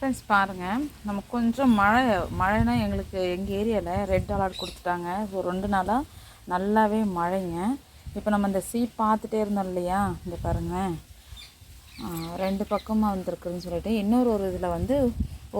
Friends பாருங்கள் நம்ம கொஞ்சம் மழை மழைனா எங்களுக்கு எங்கள் ஏரியாவில் ரெட் அலர்ட் கொடுத்துட்டாங்க. ஸோ ரெண்டு நாளாக நல்லாவே மழைங்க. இப்போ நம்ம இந்த சீ பார்த்துட்டே இருந்தோம் இல்லையா? இந்த பாருங்கள் ரெண்டு பக்கமாக வந்திருக்குதுன்னு சொல்லிட்டு இன்னொரு ஒரு இதில் வந்து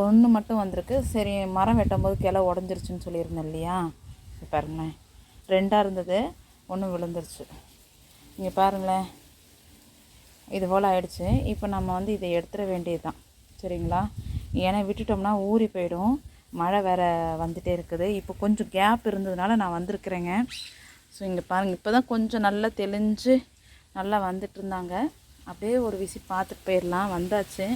ஒன்று மட்டும் வந்திருக்கு. சரி மரம் வெட்டும் போது கிளை உடஞ்சிருச்சுன்னு சொல்லியிருந்தேன் இல்லையா? இப்போ பாருங்களேன். ரெண்டாக இருந்தது ஒன்று விழுந்துருச்சு. இங்கே பாருங்களேன். இது போல் ஆயிடுச்சு. இப்போ நம்ம வந்து இதை எடுத்துட வேண்டியது தான் சரிங்களா? ஏன்னா விட்டுட்டோம்னா ஊறி போயிடும். மழை வேறு வந்துகிட்டே இருக்குது. இப்போ கொஞ்சம் கேப் இருந்ததுனால நான் வந்திருக்கிறேங்க. ஸோ இங்கே பாருங்கள் இப்போ தான் கொஞ்சம் நல்லா தெளிஞ்சு நல்லா வந்துட்டு இருந்தாங்க. அப்படியே ஒரு விசி பார்த்துட்டு போயிடலாம். வந்தாச்சு.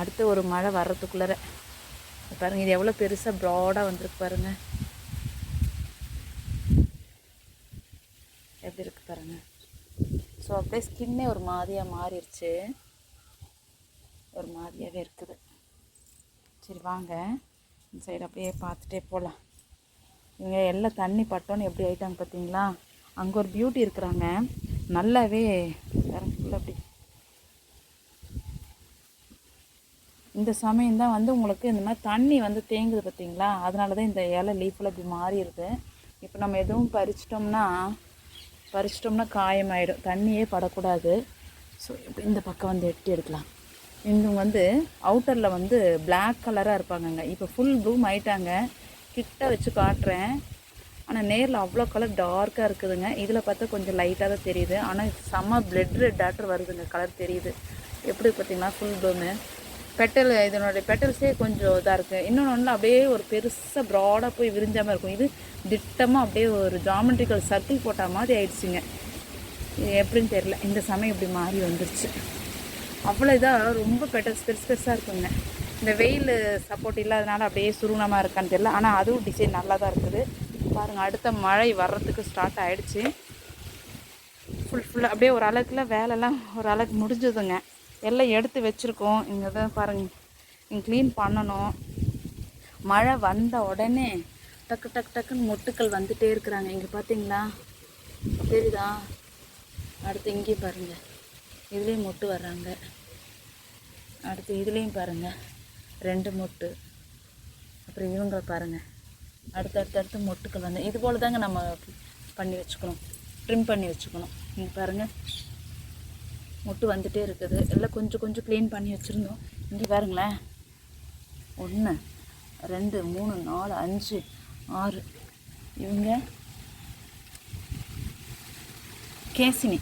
அடுத்து ஒரு மழை வர்றதுக்குள்ளார. பாருங்கள் இது எவ்வளோ பெருசாக ப்ராடாக வந்திருக்கு பாருங்க. எப்படி இருக்கு பாருங்க. ஸோ அப்படியே ஸ்கின்னே ஒரு மாதிரியாக மாறிடுச்சு. ஒரு மாதிரியாகவே இருக்குது. சரி வாங்க. இந்த சைடு அப்படியே பார்த்துட்டே போகலாம் இவங்க எல்லாம் தண்ணி பட்டோன்னு எப்படி ஆயிட்டாங்க பார்த்தீங்களா? அங்கே ஒரு பியூட்டி இருக்கிறாங்க. நல்லாவே ஃபுல்லாக அப்படி. இந்த சமயம் தான் வந்து உங்களுக்கு இந்த மாதிரி தண்ணி வந்து தேங்குது பார்த்தீங்களா? அதனால தான் இந்த இலை லீஃபில் இப்படி மாறிடுது. இப்போ நம்ம எதுவும் பறிச்சிட்டோம்னா பறிச்சிட்டோம்னா காயமாயிடும். தண்ணியே படக்கூடாது. ஸோ இந்த பக்கம் வந்து எட்டி எடுக்கலாம். இவங்க வந்து அவுட்டரில் வந்து பிளாக் கலராக இருப்பாங்கங்க. இப்போ ஃபுல் ப்ளூம் ஆயிட்டாங்க. கிட்ட வச்சு காட்டுறேன். ஆனால் நேரில் அவ்வளோ கலர் டார்க்காக இருக்குதுங்க. இதில் பார்த்தா கொஞ்சம் லைட்டாக தான் தெரியுது. ஆனால் செம்ம பிளட் ரெட் டாட்டர் வருதுங்க கலர் தெரியுது. எப்படி பார்த்தீங்கன்னா ஃபுல் ப்ளூமு பெட்டல் இதனுடைய பெட்டல்ஸே கொஞ்சம் இதாக இருக்குது இன்னொன்று ஒன்று அப்படியே ஒரு பெருசாக ப்ராடாக போய் விரிஞ்சாமல் இருக்கும். இது திட்டமாக அப்படியே ஒரு ஜாமெட்ரிக்கல் சர்க்கிள் போட்ட மாதிரி ஆயிடுச்சுங்க. இது எப்படின்னு தெரியல. இந்த சமயம் இப்படி மாறி வந்துருச்சு. அவ்வளோ இதாக ரொம்ப பெட்டல்ஸ் பெருசு பெருசாக இருக்குங்க. இந்த வெயில் சப்போர்ட் இல்லாதனால அப்படியே சுருணமாக இருக்கான்னு தெரியல. ஆனால் அதுவும் டிசைன் நல்லா தான் இருக்குது. பாருங்கள் அடுத்த மழை வர்றதுக்கு ஸ்டார்ட் ஆகிடுச்சு ஃபுல் ஃபுல்லாக அப்படியே ஒரு அளவுக்குல வேலைலாம் ஒரு அளவுக்கு முடிஞ்சதுங்க. எல்லாம் எடுத்து வச்சுருக்கோம். இங்கே தான் பாருங்கள் இங்கே க்ளீன் பண்ணணும். மழை வந்த உடனே டக்கு டக்கு டக்குன்னு மொட்டுக்கள் வந்துகிட்டே இருக்கிறாங்க. இங்கே பார்த்தீங்களா தெரியுதா? அடுத்து இங்கேயும் பாருங்கள் இதுலேயும் மொட்டு வர்றாங்க. அடுத்து இதுலேயும் பாருங்கள் ரெண்டு மொட்டு. அப்புறம் இவங்க பாருங்கள் அடுத்து அடுத்து அடுத்து மொட்டுக்கள் வந்து இது போல் தாங்க நம்ம பண்ணி வச்சுக்கணும். ட்ரிம் பண்ணி வச்சுக்கணும். நீங்கள் பாருங்கள் மொட்டு வந்துகிட்டே இருக்குது. எல்லாம் கொஞ்சம் கொஞ்சம் க்ளீன் பண்ணி வச்சுருந்தோம். இங்கே பாருங்களேன். ஒன்று ரெண்டு மூணு நாலு அஞ்சு ஆறு. இவங்க கேசினி.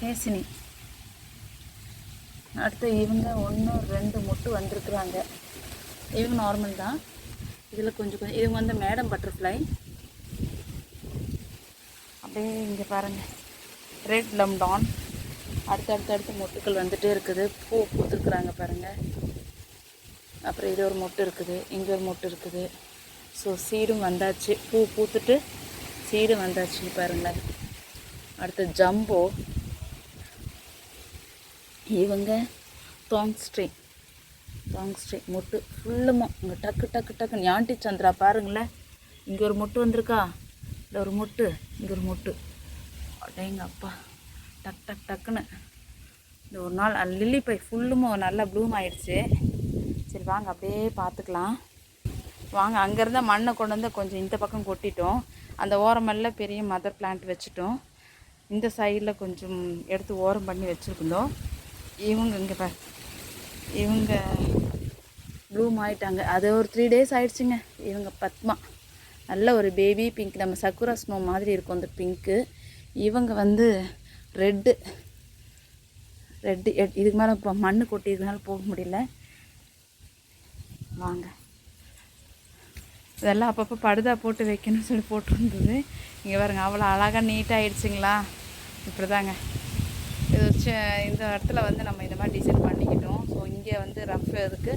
கேசினி. அடுத்து இவங்க ஒன்று ரெண்டு மொட்டு வந்திருக்குறாங்க. இவங்க நார்மல் தான். இதில் கொஞ்சம் கொஞ்சம் இவங்க வந்து மேடம் பட்டர்ஃப்ளை அப்படியே இங்கே பாருங்கள் ரெட் லம்டான் அடுத்து அடுத்து அடுத்து மொட்டுக்கள் வந்துட்டே இருக்குது. பூ பூத்துருக்குறாங்க பாருங்கள் அப்புறம் இது ஒரு மொட்டு இருக்குது. இங்கே ஒரு மொட்டு இருக்குது. ஸோ சீடும் வந்தாச்சு. பூ பூத்துட்டு சீடும் வந்தாச்சு பாருங்கள் அடுத்து ஜம்போ. இவங்க தாங் ஸ்ட்ரீ மொட்டு ஃபுல்லுமா இங்கே டக்கு டக்கு டக்கு ஞாண்டி சந்திரா பாருங்களேன். இங்கே ஒரு மொட்டு வந்திருக்கா? இல்லை ஒரு மொட்டு இங்கே ஒரு மொட்டு. அடேங்க அப்பா. டக் டக் டக்குன்னு. இந்த ஒரு நாள் அந்த லில்லி பை ஃபுல்லுமா நல்லா ப்ளூம் ஆயிடுச்சு. சரி வாங்க அப்படியே பார்த்துக்கலாம் வாங்க அங்கேருந்து மண்ணை கொண்டு வந்து கொஞ்சம் இந்த பக்கம் கொட்டிட்டோம். அந்த ஓரமெல்லாம் பெரிய மதர் பிளான்ட் வச்சுட்டோம். இந்த சைடில் கொஞ்சம் எடுத்து ஓரம் பண்ணி வச்சுருந்தோம். இவங்க இங்கே பார். இவங்க ப்ளூம் ஆயிட்டாங்க. அது ஒரு த்ரீ டேஸ் ஆயிடுச்சுங்க. இவங்க பத்மா. நல்ல ஒரு பேபி பிங்க் நம்ம சக்குரா ஸ்னோ மாதிரி இருக்கும் அந்த பிங்க்கு இவங்க வந்து ரெட்டு ரெட்டு இதுக்கு மேலே இப்போ மண் கொட்டியதுனால போக முடியல. வாங்க. இதெல்லாம் அப்பப்போ படுதா போட்டு வைக்கணும்னு சொல்லி போட்டிருந்தது. இங்கே பாருங்க அவ்வளோ அழகாக நீட்டாக ஆயிடுச்சுங்களா? இப்படி தாங்க இந்த இடத்துல வந்து நம்ம இந்த மாதிரி டிசைன் பண்ணிக்கிட்டோம். ஸோ இங்கே வந்து ரஃப் இதுக்கு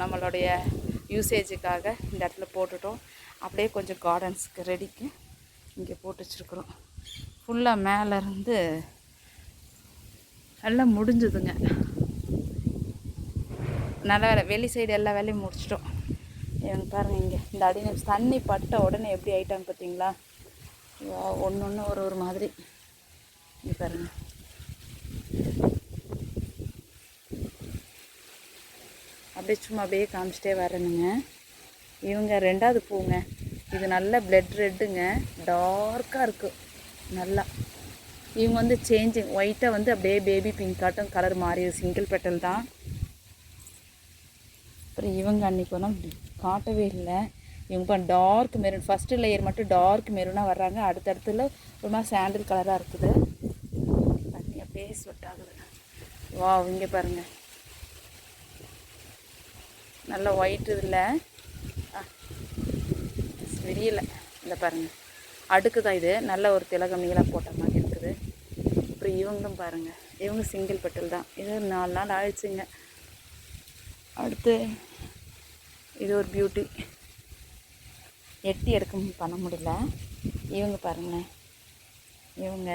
நம்மளுடைய யூசேஜுக்காக இந்த இடத்துல போட்டுட்டோம். அப்படியே கொஞ்சம் கார்டன்ஸ்க்கு ரெடிக்கு இங்கே போட்டு வச்சுருக்குறோம். ஃபுல்லாக மேலேருந்து எல்லாம் முடிஞ்சுதுங்க. நல்ல வேலை. வெளி சைடு எல்லா வேலையும் முடிச்சிட்டோம். இவங்க பாருங்க இங்கே. இந்த அடி தண்ணி பட்ட உடனே எப்படி ஆயிட்டாங்க பார்த்தீங்களா? ஒன்று ஒன்று ஒரு ஒரு மாதிரி. இங்கே பாருங்கள் அப்படியே சும்மா அப்படியே காமிச்சிட்டே வரணுங்க. இவங்க ரெண்டாவது பூங்க. இது நல்ல பிளட் ரெட்டுங்க டார்க்காக இருக்குது நல்லா. இவங்க வந்து சேஞ்சிங் ஒயிட்டாக வந்து அப்படியே பேபி பிங்க் காட்டும் கலர் மாறிடுது சிங்கிள் பெட்டல் தான். அப்புறம் இவங்க அன்றைக்கி ஒன்றும் காட்டவே இல்லை. இவங்க இப்போ டார்க் மெரூன் ஃபஸ்ட்டு லேயர் மட்டும் டார்க் மெரூனாக வர்றாங்க. அடுத்தடுத்துல ஒரு மாதிரி சாண்டில் கலராக இருக்குது தண்ணி அப்படியே ஸ்வெட் ஆகுது வா இங்கே பாருங்கள் நல்ல ஒயிட் இதில் விரியலை இந்த பாருங்கள் அடுக்கு தான் இது. நல்ல ஒரு திலகம் நீளாக போட்ட மாதிரி இருக்குது. அப்புறம் இவங்களும் பாருங்கள் இவங்க சிங்கிள் பெட்டல் தான். இது நாலு நாள் ஆயிடுச்சுங்க. அடுத்து இது ஒரு பியூட்டி எட்டி எடுக்க பண்ண முடியல. இவங்க பாருங்கள் இவங்க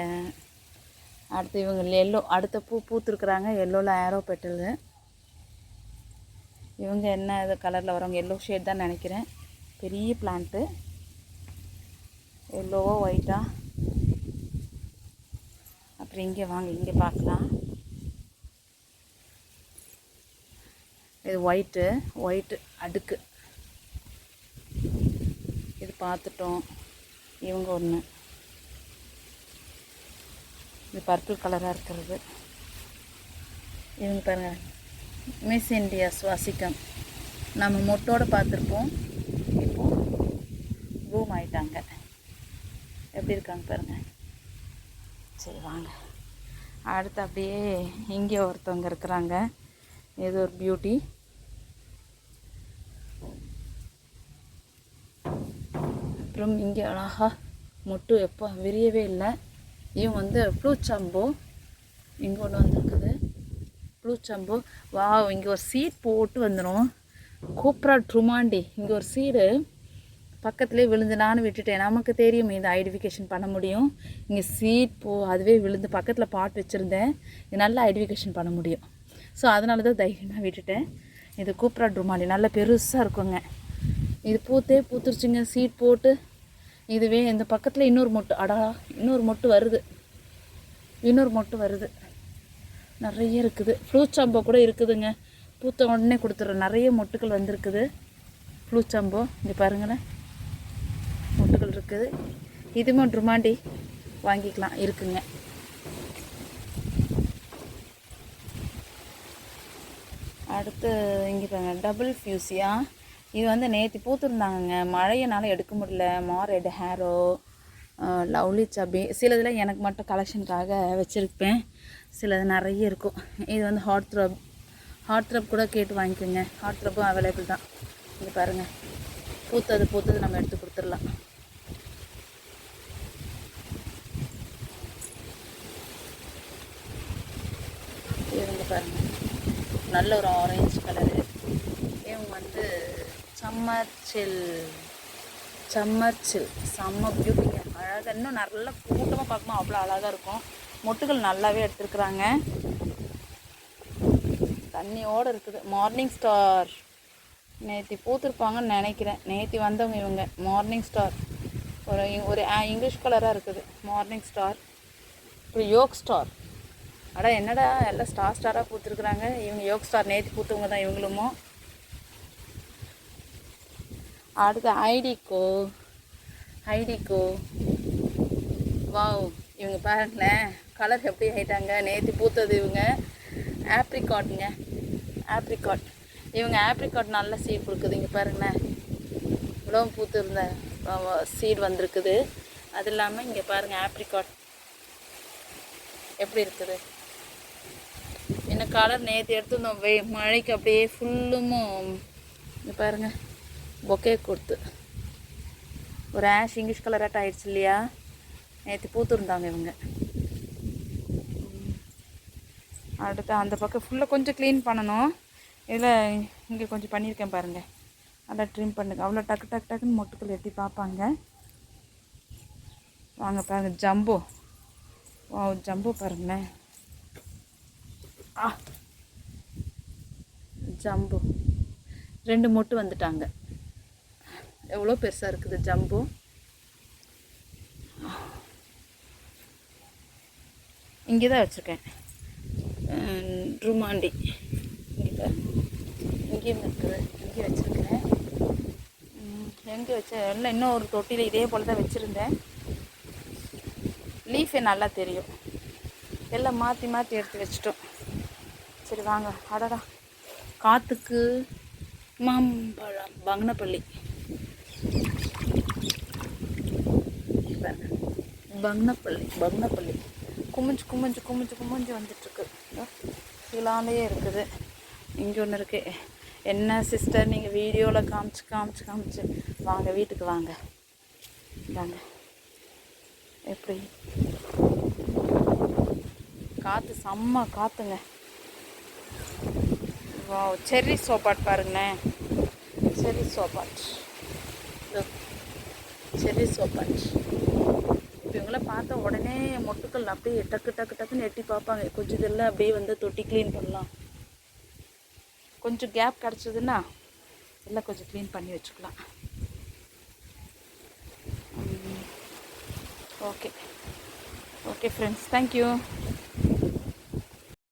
அடுத்து இவங்க எல்லோ அடுத்த பூ பூத்துருக்குறாங்க எல்லோவில் ஆரோ பெட்டலு இவங்க என்ன இது கலரில் வரவங்க எல்லோ ஷேட் தான் நினைக்கிறேன். பெரிய பிளான்ட்டு எல்லோவோ ஒயிட்டா அப்புறம் இங்கே வாங்க இங்கே பார்க்கலாம். இது ஒயிட்டு ஒயிட்டு அடுக்கு. இது பார்த்துட்டோம். இவங்க ஒன்று இது பர்பிள் கலராக இருக்கிறது. இவங்க பாருங்கள் மிஸ் இண்டியா சுவாசிக்கம். நம்ம மொட்டோடு பார்த்துருப்போம். இப்போ ப்ளூம் ஆயிட்டாங்க. எப்படி இருக்காங்க பாருங்கள் சரி வாங்க. அடுத்து அப்படியே இங்கே ஒருத்தவங்க இருக்கிறாங்க. இது ஒரு பியூட்டி அப்புறம் இங்கே அழகாக மொட்டு எப்போ விரியவே இல்லை. இவங்க வந்து ப்ளூச்சம்பு இங்கே ஒன்று வந்திருக்குது. ப்ளூச்சம்பு வா இங்கே ஒரு சீட் போட்டு வந்துடும் கூப்ரா ட்ருமாண்டி. இங்கே ஒரு சீடு பக்கத்துலேயே விழுந்து நானும் விட்டுட்டேன். நமக்கு தெரியும் இந்த ஐடென்டிஃபிகேஷன் பண்ண முடியும். இங்கே சீட் போ அதுவே விழுந்து பக்கத்தில் பாட் வச்சுருந்தேன். இது நல்லா ஐடென்டிஃபிகேஷன் பண்ண முடியும். ஸோ அதனால தான் தைரியமாக விட்டுட்டேன். இது கூப்ரா ட்ருமாண்டி. நல்ல பெருசாக இருக்குங்க. இது பூத்தே பூத்துருச்சுங்க. சீட் போட்டு. இதுவே இந்த பக்கத்தில் இன்னொரு மொட்டு அடா இன்னொரு மொட்டு வருது. இன்னொரு மொட்டு வருது. நிறைய இருக்குது. ஃப்ளூச்சாம்போ கூட இருக்குதுங்க. பூத்த உடனே கொடுத்துட்றேன் நிறைய மொட்டுகள் வந்திருக்குது. ஃப்ளூச்சாம்போ இங்கே பாருங்களேன். மொட்டுகள் இருக்குது. இதுவும் ட்ருமாண்டி வாங்கிக்கலாம் இருக்குங்க. அடுத்து இங்கே பாருங்க டபுள் ஃபியூசியா? இது வந்து நேற்று பூத்துருந்தாங்கங்க. மழையினால எடுக்க முடியல. மாரெட் ஹேரோ லவ்லி சபி சிலதில் எனக்கு மட்டும் கலெக்ஷனுக்காக வச்சுருப்பேன். சிலது நிறைய இருக்கும். இது வந்து ஹாட் த்ரப் ஹாட் த்ரப் கூட கேட்டு வாங்கிக்கோங்க. ஹாட் த்ரப்பும் அவைலபிள் தான். இங்கே பாருங்கள் பூத்தது பூத்தது நம்ம எடுத்து கொடுத்துடலாம். இவங்க பாருங்கள் நல்ல ஒரு ஆரஞ்சு கலரு இவங்க வந்து சம்மர்ச்சில் சம்மர்ச்சில் செம்ம பியூட்டிங்க அழகாக இன்னும் நல்ல கூட்டமாக பார்க்கும்போது அவ்வளோ அழகாக இருக்கும். மொட்டுகள் நல்லாவே எடுத்துருக்குறாங்க. தண்ணியோடு இருக்குது. மார்னிங் ஸ்டார் நேற்று பூத்துருப்பாங்கன்னு நினைக்கிறேன். நேற்று வந்தவங்க இவங்க. மார்னிங் ஸ்டார் ஒரு ஒரு இங்கிலீஷ் கலராக இருக்குது. மார்னிங் ஸ்டார் அப்புறம் யோக் ஸ்டார் அடா என்னடா? எல்லாம் ஸ்டார் ஸ்டாராக பூத்துருக்குறாங்க. இவங்க யோக் ஸ்டார் நேற்று பூத்தவங்க தான் இவங்களுமோ? அடுத்து ஐடிக்கோ ஐடிக்கோ வாவ் இவங்க பாருங்களேன் கலர் எப்படி ஆயிட்டாங்க? நேற்று பூத்தது இவங்க. ஆப்ரிகாட்டுங்க ஆப்ரிகாட் இவங்க ஆப்ரிகாட் நல்ல சீட் கொடுக்குது இங்கே பாருங்களேன். இவ்வளோ பூத்துருந்த சீட் வந்திருக்குது. அது இல்லாமல் இங்கே பாருங்கள் ஆப்ரிகாட் எப்படி இருக்குது? என்ன கலர் நேற்று எடுத்துருந்தோம் வெ மழைக்கு அப்படியே ஃபுல்லும் இங்கே பாருங்கள் பொக்கே கொடுத்து. ஒரு ஆஷ் இங்கிலீஷ் கலராட்டம் ஆயிடுச்சு இல்லையா? நேற்று பூத்துருந்தாங்க இவங்க. அடுத்து அந்த பக்கம் ஃபுல்லாக கொஞ்சம் க்ளீன் பண்ணணும். இதில் இங்கே கொஞ்சம் பண்ணியிருக்கேன் பாருங்கள் நல்லா ட்ரிம் பண்ணுங்க. அவ்வளோ டக்கு டக்கு டக்குன்னு மொட்டுக்கள் எட்டி பார்ப்பாங்க. வாங்க பாருங்கள் ஜம்போ வா ஜம்போ பாருங்களேன். ஆ ஜம்போ ரெண்டு மொட்டு வந்துட்டாங்க. எவ்வளோ பெருசாக இருக்குது ஜம்போ? இங்கே தான் வச்சுருக்கேன் ருமாண்டி. இங்கே இங்கேயும் இருக்குது. இங்கே வச்சுருக்கிறேன் எங்கே வச்ச இல்லை இன்னும் ஒரு தொட்டியில் இதே போல் தான் வச்சுருந்தேன். லீஃபே நல்லா தெரியும். எல்லாம் மாற்றி மாற்றி எடுத்து வச்சிட்டோம். சரி வாங்க. அடடா. காற்றுக்கு மாம்பழம் பங்கனப்பள்ளி பாருங்க. பங்கனப்பள்ளி பங்கனப்பள்ளி குமிஞ்சு குமிஞ்சு குமிஞ்சு குமிஞ்சு வந்துட்டுருக்கு. இலாமே இருக்குது. இங்கே ஒன்று இருக்கு. என்ன சிஸ்டர் நீங்கள் வீடியோவில் காமிச்சு காமிச்சு காமிச்சு? வாங்க வீட்டுக்கு வாங்க. வாங்க. எப்படி? காற்று செம்ம காற்றுங்க வா செர்ரி சோப்பாட் பாருங்களேன் செர்ரி சோப்பாட் செர்ரி சோப்பாட் இப்போ இவங்கள பார்த்த உடனே மொட்டுக்கள் அப்படியே டக்கு டக்கு டக்குன்னு எட்டி பார்ப்பாங்க. கொஞ்சம் இதெல்லாம் அப்படியே வந்து தொட்டி க்ளீன் பண்ணலாம். கொஞ்சம் கேப் கிடச்சதுன்னா எல்லாம் கொஞ்சம் க்ளீன் பண்ணி வச்சுக்கலாம். ஓகே. Okay friends thank you